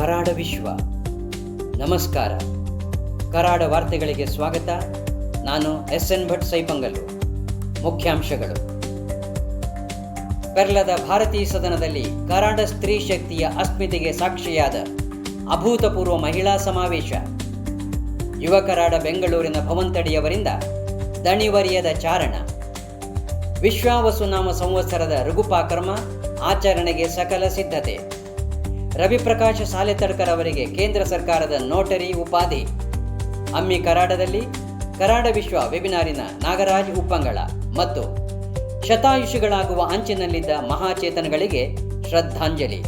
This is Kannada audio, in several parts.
ಕರಾಡ ವಿಶ್ವ. ನಮಸ್ಕಾರ. ಕರಾಡ ವಾರ್ತೆಗಳಿಗೆ ಸ್ವಾಗತ. ನಾನು ಎಸ್ ಎನ್ ಭಟ್ ಸೈಪಂಗಲ್ಲು ಮುಖ್ಯಾಂಶಗಳು. ಪೆರ್ಲದ ಭಾರತೀಯ ಸದನದಲ್ಲಿ ಕರಾಡ ಸ್ತ್ರೀ ಶಕ್ತಿಯ ಅಸ್ಮಿತೆಗೆ ಸಾಕ್ಷಿಯಾದ ಅಭೂತಪೂರ್ವ ಮಹಿಳಾ ಸಮಾವೇಶ. ಯುವ ಕರಾಡ ಬೆಂಗಳೂರಿನ ಭವಂತಡಿಯವರಿಂದ ದಣಿವರಿಯದ ಚಾರಣ. ವಿಶ್ವಾವಸುನಾಮ ಸಂವತ್ಸರದ ಋಗುಪಾಕರ್ಮ ಆಚರಣೆಗೆ ಸಕಲ ಸಿದ್ಧತೆ. ರವಿಪ್ರಕಾಶ ಸಾಲೆತಡ್ಕರ್ ಅವರಿಗೆ ಕೇಂದ್ರ ಸರ್ಕಾರದ ನೋಟರಿ ಉಪಾಧಿ. ಅಮ್ಮಿ ಕರಾಡದಲ್ಲಿ ಕರಾಡ ವಿಶ್ವ ವೆಬಿನಾರಿನ ನಾಗರಾಜ್ ಉಪ್ಪಂಗಳ ಮತ್ತು ಶತಾಯುಷಿಗಳಾಗುವ ಅಂಚಿನಲ್ಲಿದ್ದ ಮಹಾಚೇತನಗಳಿಗೆ ಶ್ರದ್ಧಾಂಜಲಿ.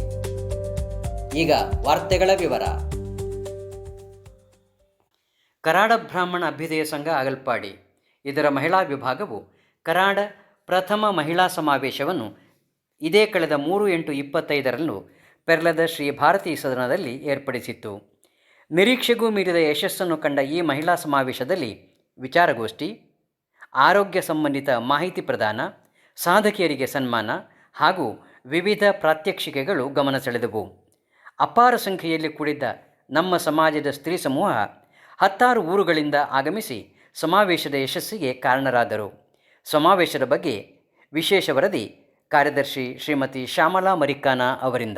ಈಗ ವಾರ್ತೆಗಳ ವಿವರ. ಕರಾಡ ಬ್ರಾಹ್ಮಣ ಅಭ್ಯುದಯ ಸಂಘ ಅಗಲ್ಪಾಡಿ. ಇದರ ಮಹಿಳಾ ವಿಭಾಗವು ಕರಾಡ ಪ್ರಥಮ ಮಹಿಳಾ ಸಮಾವೇಶವನ್ನು ಇದೇ ಕಳೆದ ಮೂರು ಎಂಟು ಇಪ್ಪತ್ತೈದರಂದು ಪೆರ್ಲದ ಶ್ರೀ ಭಾರತೀ ಸದನದಲ್ಲಿ ಏರ್ಪಡಿಸಿತ್ತು. ನಿರೀಕ್ಷೆಗೂ ಮೀರಿದ ಯಶಸ್ಸನ್ನು ಕಂಡ ಈ ಮಹಿಳಾ ಸಮಾವೇಶದಲ್ಲಿ ವಿಚಾರಗೋಷ್ಠಿ, ಆರೋಗ್ಯ ಸಂಬಂಧಿತ ಮಾಹಿತಿ ಪ್ರದಾನ, ಸಾಧಕಿಯರಿಗೆ ಸನ್ಮಾನ ಹಾಗೂ ವಿವಿಧ ಪ್ರಾತ್ಯಕ್ಷಿಕೆಗಳು ಗಮನ ಸೆಳೆದವು. ಅಪಾರ ಸಂಖ್ಯೆಯಲ್ಲಿ ಕೂಡಿದ್ದ ನಮ್ಮ ಸಮಾಜದ ಸ್ತ್ರೀ ಸಮೂಹ ಹತ್ತಾರು ಊರುಗಳಿಂದ ಆಗಮಿಸಿ ಸಮಾವೇಶದ ಯಶಸ್ಸಿಗೆ ಕಾರಣರಾದರು. ಸಮಾವೇಶದ ಬಗ್ಗೆ ವಿಶೇಷ ವರದಿ ಕಾರ್ಯದರ್ಶಿ ಶ್ರೀಮತಿ ಶ್ಯಾಮಲಾ ಮರಿಕಾನ ಅವರಿಂದ.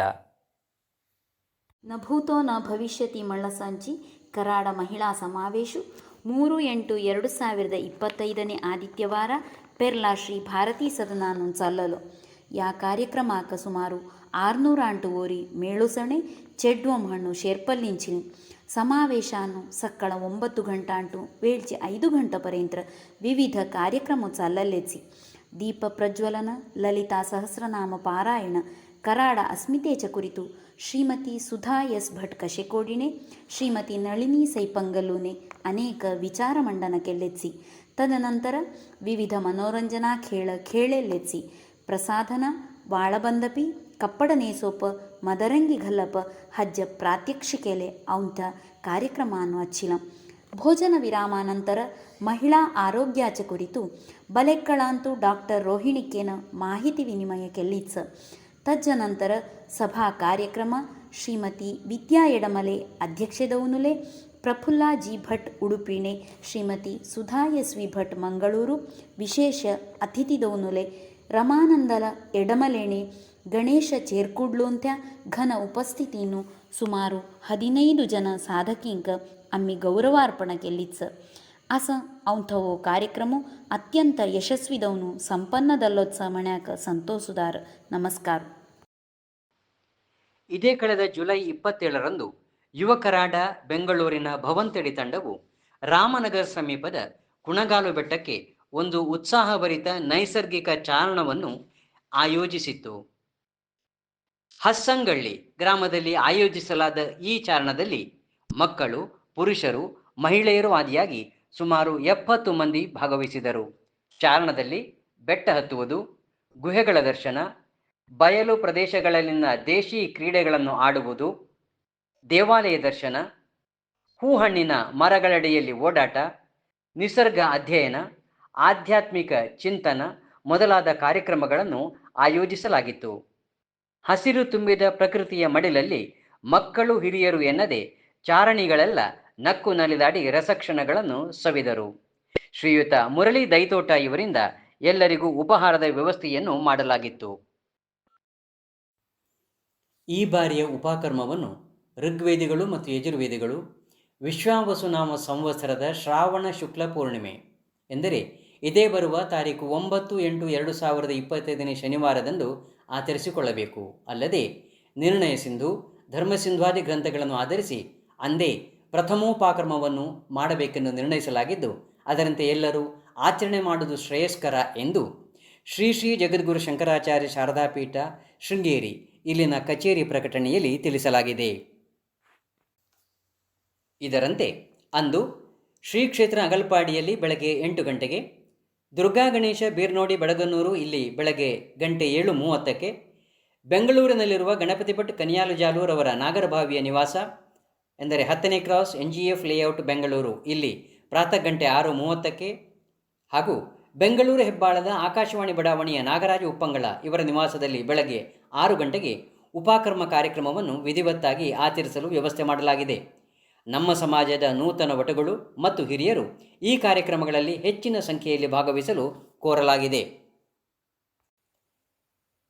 ನ ಭೂತೋ ನ ಭವಿಷ್ಯತಿ ಮಳ್ಳಸಂಚಿ ಕರಾಡ ಮಹಿಳಾ ಸಮಾವೇಶು ಮೂರು ಎಂಟು ಎರಡು ಸಾವಿರದ ಇಪ್ಪತ್ತೈದನೇ ಆದಿತ್ಯವಾರ ಪೆರ್ಲಾ ಶ್ರೀ ಭಾರತೀ ಸದನಾನು ಚಲ್ಲಲು ಯಾ ಕಾರ್ಯಕ್ರಮಾಕ ಸುಮಾರು ಆರುನೂರ ಅಂಟು ಓರಿ ಮೇಳುಸಣೆ ಚೆಡ್ವಂ ಹಣ್ಣು ಶೇರ್ಪಲ್ಲಿಂಚಿನಿ ಸಮಾವೇಶಾನು ಸಕ್ಕಳ ಒಂಬತ್ತು ಗಂಟಾಂಟು ವೇಳ್ಚೆ ಐದು ಗಂಟ ಪರ್ಯಂತ ವಿವಿಧ ಕಾರ್ಯಕ್ರಮ ಚಲ್ಲಲೆಚ್ಚಿ ದೀಪ ಪ್ರಜ್ವಲನ ಲಲಿತಾ ಸಹಸ್ರನಾಮ ಪಾರಾಯಣ ಕರಾಡ ಅಸ್ಮಿತೇಚ ಕುರಿತು ಶ್ರೀಮತಿ ಸುಧಾ ಎಸ್ ಭಟ್ ಕಶೆಕೋಡಿಣೆ ಶ್ರೀಮತಿ ನಳಿನಿ ಸೈಪಂಗಲ್ಲೂನೆ ಅನೇಕ ವಿಚಾರ ಮಂಡನಕ್ಕೆಲ್ಲೆಚ್ಚಿ ತದನಂತರ ವಿವಿಧ ಮನೋರಂಜನಾ ಖೇಳ ಖೇಳೆಲ್ಲೆತ್ಸಿ ಪ್ರಸಾದನ ಬಾಳಬಂದಪಿ, ಕಪ್ಪಡ ನೇಸೋಪ, ಮದರಂಗಿ ಘಲ್ಲಪ, ಹಜ್ಜ ಪ್ರಾತ್ಯಕ್ಷಿಕೆಲೆ ಅವಂಥ ಅನ್ನು ಅಚ್ಚಿಲಂ ಭೋಜನ ವಿರಾಮಾನಂತರ ಮಹಿಳಾ ಆರೋಗ್ಯಾಚ ಕುರಿತು ಬಲೆಕ್ಕಳಾಂತು ಡಾಕ್ಟರ್ ರೋಹಿಣಿಕೇನ ಮಾಹಿತಿ ವಿನಿಮಯ ಕೆಲ್ಲಿತ್ಸ ತಜ್ಜನಂತರ ಸಭಾ ಕಾರ್ಯಕ್ರಮ ಶ್ರೀಮತಿ ವಿದ್ಯಾ ಎಡಮಲೆ ಅಧ್ಯಕ್ಷದವನುಲೆ ಪ್ರಫುಲ್ಲ ಜಿ ಭಟ್ ಉಡುಪಿಣೆ ಶ್ರೀಮತಿ ಸುಧಾ ಎಸ್ ಭಟ್ ಮಂಗಳೂರು, ವಿಶೇಷ ಅತಿಥಿದವನುಲೆ ರಮಾನಂದಲ ಎಡಮಲೆಣೆ, ಗಣೇಶ ಚೇರ್ಕುಡ್ಲೋಂತ್ಯ ಘನ ಉಪಸ್ಥಿತಿಯನ್ನು ಸುಮಾರು ಹದಿನೈದು ಜನ ಸಾಧಕಿಂಕ ಅಮ್ಮಿ ಗೌರವಾರ್ಪಣ ಕೆಲ್ಲಿತ್ಸ ಅಸ ಅಂಥವು ಕಾರ್ಯಕ್ರಮ ಅತ್ಯಂತ ಯಶಸ್ವಿದವನು ಸಂಪನ್ನದಲ್ಲೋತ್ಸವ ಮಣ್ಯಾಕ ಸಂತೋಷದಾರ. ನಮಸ್ಕಾರ. ಇದೇ ಕಳೆದ ಜುಲೈ ಇಪ್ಪತ್ತೇಳರಂದು ಯುವಕರಾಡ ಬೆಂಗಳೂರಿನ ಭವಂತಡಿ ತಂಡವು ರಾಮನಗರ ಸಮೀಪದ ಕುಣಗಾಲು ಬೆಟ್ಟಕ್ಕೆ ಒಂದು ಉತ್ಸಾಹಭರಿತ ನೈಸರ್ಗಿಕ ಚಾರಣವನ್ನು ಆಯೋಜಿಸಿತ್ತು. ಹಸ್ಸಂಗಳ್ಳಿ ಗ್ರಾಮದಲ್ಲಿ ಆಯೋಜಿಸಲಾದ ಈ ಚಾರಣದಲ್ಲಿ ಮಕ್ಕಳು, ಪುರುಷರು, ಮಹಿಳೆಯರು ಆದಿಯಾಗಿ ಸುಮಾರು ಎಪ್ಪತ್ತು ಮಂದಿ ಭಾಗವಹಿಸಿದರು. ಚಾರಣದಲ್ಲಿ ಬೆಟ್ಟ ಹತ್ತುವುದು, ಗುಹೆಗಳ ದರ್ಶನ, ಬಯಲು ಪ್ರದೇಶಗಳಲ್ಲಿನ ದೇಶಿ ಕ್ರೀಡೆಗಳನ್ನು ಆಡುವುದು, ದೇವಾಲಯ ದರ್ಶನ, ಹೂಹಣ್ಣಿನ ಮರಗಳಡಿಯಲ್ಲಿ ಓಡಾಟ, ನಿಸರ್ಗ ಅಧ್ಯಯನ, ಆಧ್ಯಾತ್ಮಿಕ ಚಿಂತನ ಮೊದಲಾದ ಕಾರ್ಯಕ್ರಮಗಳನ್ನು ಆಯೋಜಿಸಲಾಗಿತ್ತು. ಹಸಿರು ತುಂಬಿದ ಪ್ರಕೃತಿಯ ಮಡಿಲಲ್ಲಿ ಮಕ್ಕಳು ಹಿರಿಯರು ಎನ್ನದೆ ಚಾರಣಿಗಳೆಲ್ಲ ನಕ್ಕು ನಲಿದಾಡಿ ರಸಕ್ಷಣಗಳನ್ನು ಸವಿದರು. ಶ್ರೀಯುತ ಮುರಳಿ ದೈತೋಟ ಇವರಿಂದ ಎಲ್ಲರಿಗೂ ಉಪಹಾರದ ವ್ಯವಸ್ಥೆಯನ್ನು ಮಾಡಲಾಗಿತ್ತು. ಈ ಬಾರಿಯ ಉಪಕರ್ಮವನ್ನು ಋಗ್ವೇದಿಗಳು ಮತ್ತು ಯಜುರ್ವೇದಿಗಳು ವಿಶ್ವಾವಸುನಾಮ ಸಂವತ್ಸರದ ಶ್ರಾವಣ ಶುಕ್ಲ ಪೂರ್ಣಿಮೆ ಎಂದರೆ ಇದೇ ಬರುವ ತಾರೀಕು ಒಂಬತ್ತು ಎಂಟು ಎರಡು ಸಾವಿರದ ಇಪ್ಪತ್ತೈದನೇ ಶನಿವಾರದಂದು ಆಚರಿಸಿಕೊಳ್ಳಬೇಕು. ಅಲ್ಲದೆ ನಿರ್ಣಯ ಸಿಂಧು, ಧರ್ಮಸಿಂಧ್ವಾದಿ ಗ್ರಂಥಗಳನ್ನು ಆಧರಿಸಿ ಅಂದೇ ಪ್ರಥಮೋಪಕ್ರಮವನ್ನು ಮಾಡಬೇಕೆಂದು ನಿರ್ಣಯಿಸಲಾಗಿದ್ದು, ಅದರಂತೆ ಎಲ್ಲರೂ ಆಚರಣೆ ಮಾಡುವುದು ಶ್ರೇಯಸ್ಕರ ಎಂದು ಶ್ರೀ ಶ್ರೀ ಜಗದ್ಗುರು ಶಂಕರಾಚಾರ್ಯ ಶಾರದಾ ಪೀಠ ಶೃಂಗೇರಿ, ಇಲ್ಲಿನ ಕಚೇರಿ ಪ್ರಕಟಣೆಯಲ್ಲಿ ತಿಳಿಸಲಾಗಿದೆ. ಇದರಂತೆ ಅಂದು ಶ್ರೀ ಕ್ಷೇತ್ರ ಅಗಲ್ಪಾಡಿಯಲ್ಲಿ ಬೆಳಗ್ಗೆ ಎಂಟು ಗಂಟೆಗೆ, ದುರ್ಗಾ ಗಣೇಶ ಬೀರ್ನೋಡಿ ಬೆಳಗನ್ನೂರು ಇಲ್ಲಿ ಬೆಳಗ್ಗೆ ಗಂಟೆ ಏಳು ಮೂವತ್ತಕ್ಕೆ, ಬೆಂಗಳೂರಿನಲ್ಲಿರುವ ಗಣಪತಿ ಭಟ್ ಕನಿಯಾಲು ಜಾಲೂರ್ ಅವರ ನಾಗರಭಾವಿಯ ನಿವಾಸ ಎಂದರೆ ಹತ್ತನೇ cross N G F layout Bengaluru. ಇಲ್ಲಿ ಪ್ರಾತಃ ಗಂಟೆ ಆರು ಮೂವತ್ತಕ್ಕೆ ಹಾಗೂ ಬೆಂಗಳೂರು ಹೆಬ್ಬಾಳದ ಆಕಾಶವಾಣಿ ಬಡಾವಣೆಯ ನಾಗರಾಜ ಉಪ್ಪಂಗಳ ಇವರ ನಿವಾಸದಲ್ಲಿ ಬೆಳಗ್ಗೆ ಆರು ಗಂಟೆಗೆ ಉಪಕ್ರಮ ಕಾರ್ಯಕ್ರಮವನ್ನು ವಿಧಿವತ್ತಾಗಿ ಆಚರಿಸಲು ವ್ಯವಸ್ಥೆ ಮಾಡಲಾಗಿದೆ. ನಮ್ಮ ಸಮಾಜದ ನೂತನ ವಟಗಳು ಮತ್ತು ಹಿರಿಯರು ಈ ಕಾರ್ಯಕ್ರಮಗಳಲ್ಲಿ ಹೆಚ್ಚಿನ ಸಂಖ್ಯೆಯಲ್ಲಿ ಭಾಗವಹಿಸಲು ಕೋರಲಾಗಿದೆ.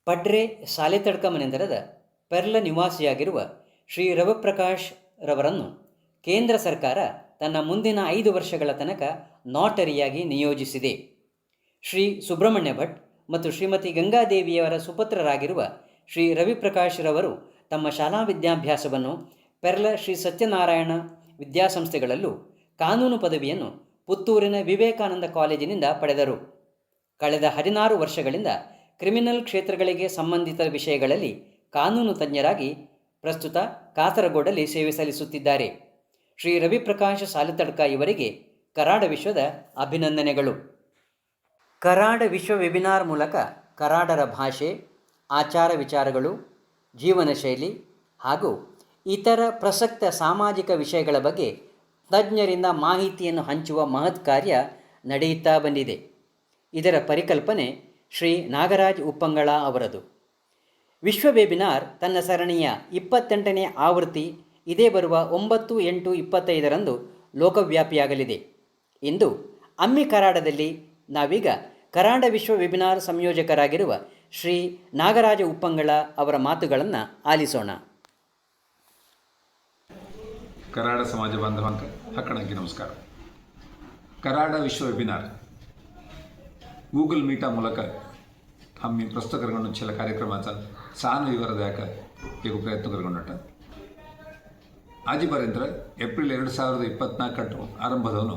ಪಡ್ರೆ ಸಾಲೆತಡ್ಕ ಮನೆಂದರದ ಪೆರ್ಲ ನಿವಾಸಿಯಾಗಿರುವ ಶ್ರೀ ರವಿಪ್ರಕಾಶ್ ರವರನ್ನು ಕೇಂದ್ರ ಸರ್ಕಾರ ತನ್ನ ಮುಂದಿನ ಐದು ವರ್ಷಗಳ ತನಕ ನಾಟರಿಯಾಗಿ ನಿಯೋಜಿಸಿದೆ. ಶ್ರೀ ಸುಬ್ರಹ್ಮಣ್ಯ ಭಟ್ ಮತ್ತು ಶ್ರೀಮತಿ ಗಂಗಾದೇವಿಯವರ ಸುಪುತ್ರರಾಗಿರುವ ಶ್ರೀ ರವಿಪ್ರಕಾಶ್ ರವರು ತಮ್ಮ ಶಾಲಾ ವಿದ್ಯಾಭ್ಯಾಸವನ್ನು ಪೆರ್ಲ ಶ್ರೀ ಸತ್ಯನಾರಾಯಣ ವಿದ್ಯಾಸಂಸ್ಥೆಗಳಲ್ಲೂ ಕಾನೂನು ಪದವಿಯನ್ನು ಪುತ್ತೂರಿನ ವಿವೇಕಾನಂದ ಕಾಲೇಜಿನಿಂದ ಪಡೆದರು. ಕಳೆದ ಹದಿನಾರು ವರ್ಷಗಳಿಂದ ಕ್ರಿಮಿನಲ್ ಕ್ಷೇತ್ರಗಳಿಗೆ ಸಂಬಂಧಿತ ವಿಷಯಗಳಲ್ಲಿ ಕಾನೂನು ತಜ್ಞರಾಗಿ ಪ್ರಸ್ತುತ ಕಾಸರಗೋಡಲ್ಲಿ ಸೇವೆ ಸಲ್ಲಿಸುತ್ತಿದ್ದಾರೆ. ಶ್ರೀ ರವಿಪ್ರಕಾಶ್ ಸಾಲಿತಡ್ಕ ಇವರಿಗೆ ಕರಾಡ ವಿಶ್ವದ ಅಭಿನಂದನೆಗಳು. ಕರಾಡ ವಿಶ್ವ ವೆಬಿನಾರ್ ಮೂಲಕ ಕರಾಡರ ಭಾಷೆ, ಆಚಾರ ವಿಚಾರಗಳು, ಜೀವನ ಶೈಲಿ ಹಾಗೂ ಇತರ ಪ್ರಸಕ್ತ ಸಾಮಾಜಿಕ ವಿಷಯಗಳ ಬಗ್ಗೆ ತಜ್ಞರಿಂದ ಮಾಹಿತಿಯನ್ನು ಹಂಚುವ ಮಹತ್ ಕಾರ್ಯ ನಡೆಯುತ್ತಾ ಬಂದಿದೆ. ಇದರ ಪರಿಕಲ್ಪನೆ ಶ್ರೀ ನಾಗರಾಜ್ ಉಪ್ಪಂಗಳ ಅವರದು. ವಿಶ್ವ ವೆಬಿನಾರ್ ತನ್ನ ಸರಣಿಯ ಇಪ್ಪತ್ತೆಂಟನೇ ಆವೃತ್ತಿ ಇದೇ ಬರುವ ಒಂಬತ್ತು ಎಂಟು ಇಪ್ಪತ್ತೈದರಂದು ಲೋಕವ್ಯಾಪಿಯಾಗಲಿದೆ. ಇಂದು ಅಮ್ಮಿ ಕರಾಡದಲ್ಲಿ ನಾವೀಗ ಕರಾಡ ವಿಶ್ವ ವೆಬಿನಾರ್ ಸಂಯೋಜಕರಾಗಿರುವ ಶ್ರೀ ನಾಗರಾಜ ಉಪ್ಪಂಗಳ ಅವರ ಮಾತುಗಳನ್ನು ಆಲಿಸೋಣ. ಕರಾಡ ಸಮಾಜ ಬಾಂಧವಂತ ಹಕ್ಕಣಕ್ಕೆ ನಮಸ್ಕಾರ. ಕರಾಡ ವಿಶ್ವ ವೆಬಿನಾರ್ ಗೂಗಲ್ ಮೀಟಾ ಮೂಲಕ ಹಮ್ಮಿ ಪ್ರಸ್ತುತ ಕರ್ಕೊಂಡು చాలా కార్యక్రమాचा సాను వివరదాక మీకు ప్రయత్నం కరగొండట ಆಜಿ ಬರೇಂದ್ರ ಏಪ್ರಿಲ್ ಎರಡು ಸಾವಿರದ ಇಪ್ಪತ್ನಾಲ್ಕಟ್ಟು ಆರಂಭದವನು.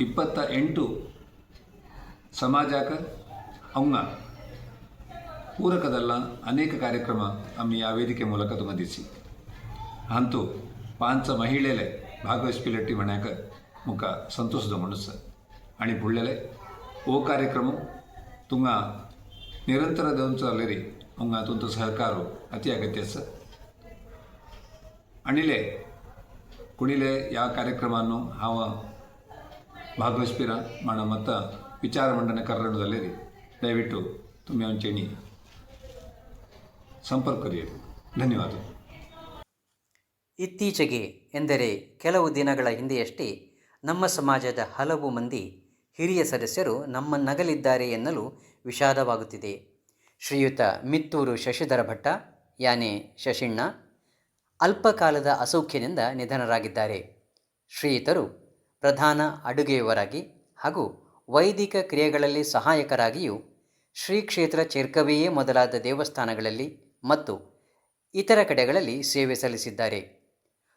ಇಪ್ಪತ್ತ ಎಂಟು ಸಮಾಜಕ ಅವಂಗ ಪೂರಕದಲ್ಲ ಅನೇಕ ಕಾರ್ಯಕ್ರಮ ಅಮ್ಮಿ ಆ ವೇದಿಕೆ ಮೂಲಕ ತುಂಗದಿಸಿ ಅಂತೂ ಪಾಂಚ ಮಹಿಳೆಲೆ ಭಾಗವಹಿಸ್ಪಿಲಟ್ಟಿ ಮಣ್ಯಾಕ ಮುಖ ಸಂತೋಷದ ಮನಸ್ಸು. ಅಣಿ ಬುಳ್ಳೆಲೆ ಓ ಕಾರ್ಯಕ್ರಮ ತುಂಗ ನಿರಂತರ ನಿರಂತರದೊಂದಲ್ಲರಿ ಅದಂತ ಸಹಕಾರವು ಅತಿ ಅಗತ್ಯ ಸರ್ ಅಣಿಲೆ ಕುಣಿಲೆ ಯಾವ ಕಾರ್ಯಕ್ರಮವನ್ನು ಹಾವ ಭಾಗವಹಿಸ್ಪೀರ ಮಾಡ ಮತ್ತು ವಿಚಾರ ಮಂಡನೆ ಕನ್ನಡದಲ್ಲಿರಿ ದಯವಿಟ್ಟು ತುಂಬ ಚೆನ್ನಿ ಸಂಪರ್ಕ ಸಂಪರ್ಕರಿಯರು ಧನ್ಯವಾದ. ಇತ್ತೀಚೆಗೆ ಎಂದರೆ ಕೆಲವು ದಿನಗಳ ಹಿಂದೆಯಷ್ಟೇ ನಮ್ಮ ಸಮಾಜದ ಹಲವು ಮಂದಿ ಹಿರಿಯ ಸದಸ್ಯರು ನಮ್ಮನ್ನಗಲಿದ್ದಾರೆ ಎನ್ನಲು ವಿಷಾದವಾಗುತ್ತಿದೆ. ಶ್ರೀಯುತ ಮಿತ್ತೂರು ಶಶಿಧರ ಭಟ್ಟ, ಯಾನೆ ಶಶಿಣ್ಣ, ಅಲ್ಪಕಾಲದ ಅಸೌಖ್ಯದಿಂದ ನಿಧನರಾಗಿದ್ದಾರೆ. ಶ್ರೀಯುತರು ಪ್ರಧಾನ ಅಡುಗೆಯವರಾಗಿ ಹಾಗೂ ವೈದಿಕ ಕ್ರಿಯೆಗಳಲ್ಲಿ ಸಹಾಯಕರಾಗಿಯೂ ಶ್ರೀ ಕ್ಷೇತ್ರ ಚೆರ್ಕವೆಯೇ ಮೊದಲಾದ ದೇವಸ್ಥಾನಗಳಲ್ಲಿ ಮತ್ತು ಇತರ ಕಡೆಗಳಲ್ಲಿ ಸೇವೆ ಸಲ್ಲಿಸಿದ್ದಾರೆ.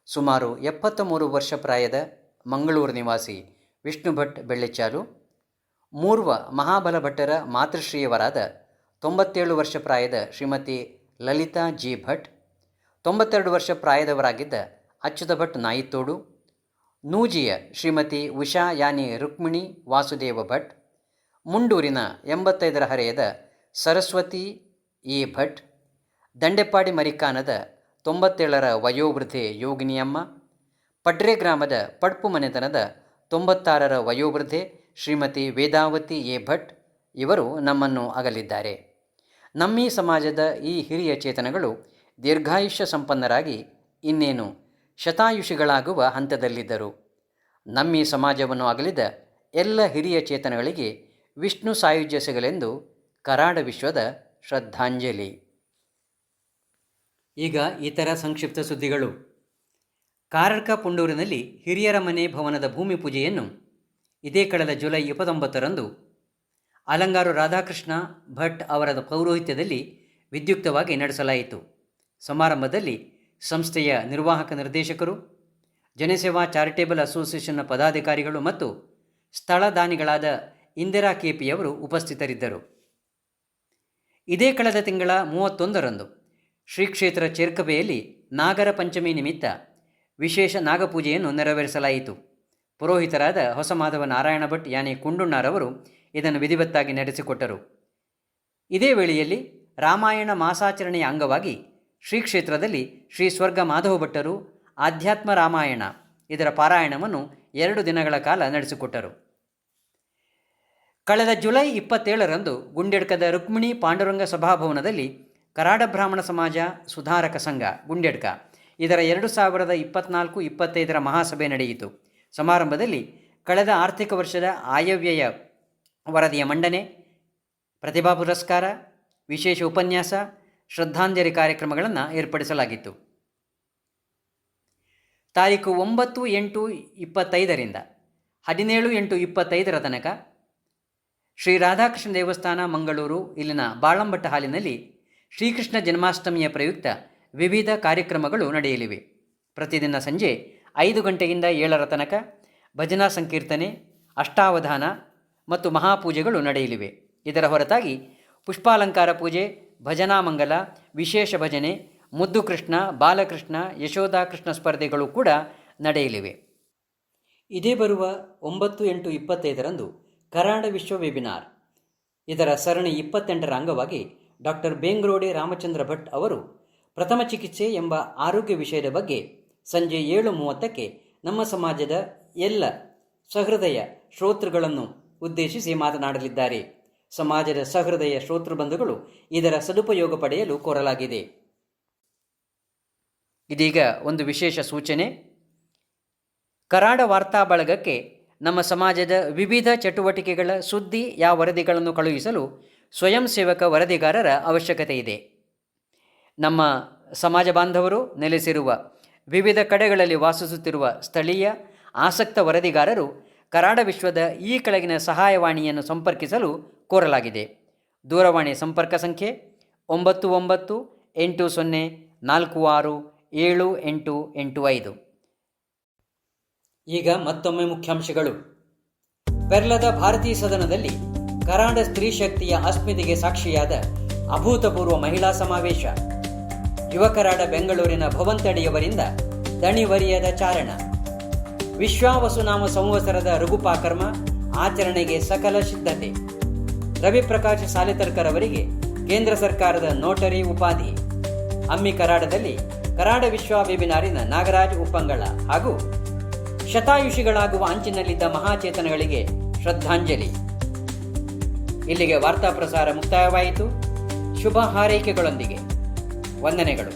ಸುಮಾರು ಎಪ್ಪತ್ತ ಮೂರು ವರ್ಷ ಪ್ರಾಯದ ಮಂಗಳೂರು ನಿವಾಸಿ ವಿಷ್ಣು ಭಟ್ ಬೆಳ್ಳೆಚಾಲು ಮೂರ್ವ ಮಹಾಬಲ ಭಟ್ಟರ ಮಾತೃಶ್ರೀಯವರಾದ ತೊಂಬತ್ತೇಳು ವರ್ಷ ಪ್ರಾಯದ ಶ್ರೀಮತಿ ಲಲಿತಾ ಜಿ ಭಟ್, ತೊಂಬತ್ತೆರಡು ವರ್ಷ ಪ್ರಾಯದವರಾಗಿದ್ದ ಅಚ್ಯುತ ಭಟ್ ನಾಯಿತೋಡು, ನೂಜಿಯ ಶ್ರೀಮತಿ ಉಷಾ ಯಾನಿ ರುಕ್ಮಿಣಿ ವಾಸುದೇವ ಭಟ್, ಮುಂಡೂರಿನ ಎಂಬತ್ತೈದರ ಹರೆಯದ ಸರಸ್ವತಿ ಎ ಭಟ್ ದಂಡೆಪ್ಪಾಡಿ ಮರಿಕಾನದ ತೊಂಬತ್ತೇಳರ ವಯೋವೃದ್ಧೆ ಯೋಗಿನಿಯಮ್ಮ, ಪಡ್ರೆ ಗ್ರಾಮದ ಪಡ್ಪು ಮನೆತನದ ತೊಂಬತ್ತಾರರ ವಯೋವೃದ್ಧೆ ಶ್ರೀಮತಿ ವೇದಾವತಿ ಎ ಭಟ್, ಇವರು ನಮ್ಮನ್ನು ಅಗಲಿದ್ದಾರೆ. ನಮ್ಮಿ ಸಮಾಜದ ಈ ಹಿರಿಯ ಚೇತನಗಳು ದೀರ್ಘಾಯುಷ್ಯ ಸಂಪನ್ನರಾಗಿ ಇನ್ನೇನು ಶತಾಯುಷಿಗಳಾಗುವ ಹಂತದಲ್ಲಿದ್ದರು. ನಮ್ಮಿ ಸಮಾಜವನ್ನು ಅಗಲಿದ ಎಲ್ಲ ಹಿರಿಯ ಚೇತನಗಳಿಗೆ ವಿಷ್ಣು ಸಾಯುಜ್ಯ ಸಿಗಲೆಂದು ಕರಾಡ ವಿಶ್ವದ ಶ್ರದ್ಧಾಂಜಲಿ. ಈಗ ಇತರ ಸಂಕ್ಷಿಪ್ತ ಸುದ್ದಿಗಳು. ಕಾರರ್ಕ ಪುಂಡೂರಿನಲ್ಲಿ ಹಿರಿಯರ ಮನೆ ಭವನದ ಭೂಮಿ ಪೂಜೆಯನ್ನು ಇದೇ ಕಳೆದ ಜುಲೈ ಇಪ್ಪತ್ತೊಂಬತ್ತರಂದು ಅಲಂಗಾರು ರಾಧಾಕೃಷ್ಣ ಭಟ್ ಅವರ ಪೌರೋಹಿತ್ಯದಲ್ಲಿ ವಿದ್ಯುಕ್ತವಾಗಿ ನಡೆಸಲಾಯಿತು. ಸಮಾರಂಭದಲ್ಲಿ ಸಂಸ್ಥೆಯ ನಿರ್ವಾಹಕ ನಿರ್ದೇಶಕರು, ಜನಸೇವಾ ಚಾರಿಟೇಬಲ್ ಅಸೋಸಿಯೇಷನ್ನ ಪದಾಧಿಕಾರಿಗಳು ಮತ್ತು ಸ್ಥಳ ದಾನಿಗಳಾದ ಇಂದಿರಾ ಕೆಪಿಯವರು ಉಪಸ್ಥಿತರಿದ್ದರು. ಇದೇ ಕಳೆದ ತಿಂಗಳ ಮೂವತ್ತೊಂದರಂದು ಶ್ರೀ ಕ್ಷೇತ್ರ ಚೇರ್ಕಬೆಯಲ್ಲಿ ನಾಗರ ಪಂಚಮಿ ನಿಮಿತ್ತ ವಿಶೇಷ ನಾಗಪೂಜೆಯನ್ನು ನೆರವೇರಿಸಲಾಯಿತು. ಪುರೋಹಿತರಾದ ಹೊಸಮಾಧವ ನಾರಾಯಣ ಭಟ್, ಯಾನಿ ಕುಂಡುಣ್ಣಾರವರು ಇದನ್ನು ವಿಧಿವತ್ತಾಗಿ ನಡೆಸಿಕೊಟ್ಟರು. ಇದೇ ವೇಳೆಯಲ್ಲಿ ರಾಮಾಯಣ ಮಾಸಾಚರಣೆಯ ಅಂಗವಾಗಿ ಶ್ರೀ ಕ್ಷೇತ್ರದಲ್ಲಿ ಶ್ರೀ ಸ್ವರ್ಗ ಮಾಧವ ಭಟ್ಟರು ಆಧ್ಯಾತ್ಮ ರಾಮಾಯಣ ಇದರ ಪಾರಾಯಣವನ್ನು ಎರಡು ದಿನಗಳ ಕಾಲ ನಡೆಸಿಕೊಟ್ಟರು. ಕಳೆದ ಜುಲೈ ಇಪ್ಪತ್ತೇಳರಂದು ಗುಂಡೆಡ್ಕದ ರುಕ್ಮಿಣಿ ಪಾಂಡುರಂಗ ಸಭಾಭವನದಲ್ಲಿ ಕರಾಡ ಬ್ರಾಹ್ಮಣ ಸಮಾಜ ಸುಧಾರಕ ಸಂಘ, ಗುಂಡೆಡ್ಕ, ಇದರ ಎರಡು ಸಾವಿರದ ಇಪ್ಪತ್ನಾಲ್ಕು ಇಪ್ಪತ್ತೈದರ ಮಹಾಸಭೆ ನಡೆಯಿತು. ಸಮಾರಂಭದಲ್ಲಿ ಕಳೆದ ಆರ್ಥಿಕ ವರ್ಷದ ಆಯವ್ಯಯ ವರದಿಯ ಮಂಡನೆ, ಪ್ರತಿಭಾ ಪುರಸ್ಕಾರ, ವಿಶೇಷ ಉಪನ್ಯಾಸ, ಶ್ರದ್ಧಾಂಜಲಿ ಕಾರ್ಯಕ್ರಮಗಳನ್ನು ಏರ್ಪಡಿಸಲಾಗಿತ್ತು. ತಾರೀಕು ಒಂಬತ್ತು ಎಂಟು ಇಪ್ಪತ್ತೈದರಿಂದ ಹದಿನೇಳು ಎಂಟು ಇಪ್ಪತ್ತೈದರ ತನಕ ಶ್ರೀ ರಾಧಾಕೃಷ್ಣ ದೇವಸ್ಥಾನ, ಮಂಗಳೂರು, ಇಲ್ಲಿನ ಬಾಳಂಬಟ್ಟ ಹಾಲಿನಲ್ಲಿ ಶ್ರೀಕೃಷ್ಣ ಜನ್ಮಾಷ್ಟಮಿಯ ಪ್ರಯುಕ್ತ ವಿವಿಧ ಕಾರ್ಯಕ್ರಮಗಳು ನಡೆಯಲಿವೆ. ಪ್ರತಿದಿನ ಸಂಜೆ ಐದು ಗಂಟೆಯಿಂದ ಏಳರ ತನಕ ಭಜನಾ ಸಂಕೀರ್ತನೆ, ಅಷ್ಟಾವಧಾನ ಮತ್ತು ಮಹಾಪೂಜೆಗಳು ನಡೆಯಲಿವೆ. ಇದರ ಹೊರತಾಗಿ ಪುಷ್ಪಾಲಂಕಾರ ಪೂಜೆ, ಭಜನಾ ಮಂಗಲ, ವಿಶೇಷ ಭಜನೆ, ಮುದ್ದು ಕೃಷ್ಣ, ಬಾಲಕೃಷ್ಣ ಯಶೋಧಾ ಕೃಷ್ಣ ಸ್ಪರ್ಧೆಗಳು ಕೂಡ ನಡೆಯಲಿವೆ. ಇದೇ ಬರುವ ಒಂಬತ್ತು ಎಂಟು ಇಪ್ಪತ್ತೈದರಂದು ಕರಾಡ ವಿಶ್ವ ವೆಬಿನಾರ್. ಇದರ ಸರಣಿ ಇಪ್ಪತ್ತೆಂಟರ ಅಂಗವಾಗಿ ಡಾಕ್ಟರ್ ಬೇಂಗ್ರೋಡೆ ರಾಮಚಂದ್ರ ಭಟ್ ಅವರು ಪ್ರಥಮ ಚಿಕಿತ್ಸೆ ಎಂಬ ಆರೋಗ್ಯ ವಿಷಯದ ಬಗ್ಗೆ ಸಂಜೆ ಏಳು ಮೂವತ್ತಕ್ಕೆ ನಮ್ಮ ಸಮಾಜದ ಎಲ್ಲ ಸಹೃದಯ ಶ್ರೋತೃಗಳನ್ನು ಉದ್ದೇಶಿಸಿ ಮಾತನಾಡಲಿದ್ದಾರೆ. ಸಮಾಜದ ಸಹೃದಯ ಶ್ರೋತೃಬಂಧುಗಳು ಇದರ ಸದುಪಯೋಗ ಪಡೆಯಲು ಕೋರಲಾಗಿದೆ. ಇದೀಗ ಒಂದು ವಿಶೇಷ ಸೂಚನೆ. ಕರಾಡ ವಾರ್ತಾ ಬಳಗಕ್ಕೆ ನಮ್ಮ ಸಮಾಜದ ವಿವಿಧ ಚಟುವಟಿಕೆಗಳ ಸುದ್ದಿ ಯಾವ ವರದಿಗಳನ್ನು ಕಳುಹಿಸಲು ಸ್ವಯಂ ಸೇವಕ ವರದಿಗಾರರ ಅವಶ್ಯಕತೆ ಇದೆ. ನಮ್ಮ ಸಮಾಜ ಬಾಂಧವರು ನೆಲೆಸಿರುವ ವಿವಿಧ ಕಡೆಗಳಲ್ಲಿ ವಾಸಿಸುತ್ತಿರುವ ಸ್ಥಳೀಯ ಆಸಕ್ತ ವರದಿಗಾರರು ಕರಾಡ ವಿಶ್ವದ ಈ ಕೆಳಗಿನ ಸಹಾಯವಾಣಿಯನ್ನು ಸಂಪರ್ಕಿಸಲು ಕೋರಲಾಗಿದೆ. ದೂರವಾಣಿ ಸಂಪರ್ಕ ಸಂಖ್ಯೆ ಒಂಬತ್ತು ಒಂಬತ್ತು ಎಂಟು ಸೊನ್ನೆ ನಾಲ್ಕು ಆರು ಏಳು ಎಂಟು ಎಂಟು ಐದು. ಈಗ ಮತ್ತೊಮ್ಮೆ ಮುಖ್ಯಾಂಶಗಳು. ಪೆರ್ಲದ ಭಾರತೀಯ ಸದನದಲ್ಲಿ ಕರಾಡ ಸ್ತ್ರೀ ಶಕ್ತಿಯ ಅಸ್ಮಿತೆಗೆ ಸಾಕ್ಷಿಯಾದ ಅಭೂತಪೂರ್ವ ಮಹಿಳಾ ಸಮಾವೇಶ. ಯುವಕರಾಡ ಬೆಂಗಳೂರಿನ ಭವಂತಡಿಯವರಿಂದ ದಣಿವರಿಯದ ಚಾರಣ. ವಿಶ್ವಾವಸುನಾಮ ಸಂವತ್ಸರದ ರಘುಪಾಕರ್ಮ ಆಚರಣೆಗೆ ಸಕಲ ಸಿದ್ಧತೆ. ರವಿಪ್ರಕಾಶ್ ಸಾಲಿತರ್ಕರ್ ಅವರಿಗೆ ಕೇಂದ್ರ ಸರ್ಕಾರದ ನೋಟರಿ ಉಪಾಧಿ. ಅಮ್ಮಿ ಕರಾಡದಲ್ಲಿ ಕರಾಡ ವಿಶ್ವ ವೆಬಿನಾರಿನ ನಾಗರಾಜ್ ಉಪ್ಪಂಗಳ ಹಾಗೂ ಶತಾಯುಷಿಗಳಾಗುವ ಅಂಚಿನಲ್ಲಿದ್ದ ಮಹಾಚೇತನಗಳಿಗೆ ಶ್ರದ್ಧಾಂಜಲಿ. ಇಲ್ಲಿಗೆ ವಾರ್ತಾ ಪ್ರಸಾರ ಮುಕ್ತಾಯವಾಯಿತು. ಶುಭ ಹಾರೈಕೆಗಳೊಂದಿಗೆ. ವಂದನೆಗಳು.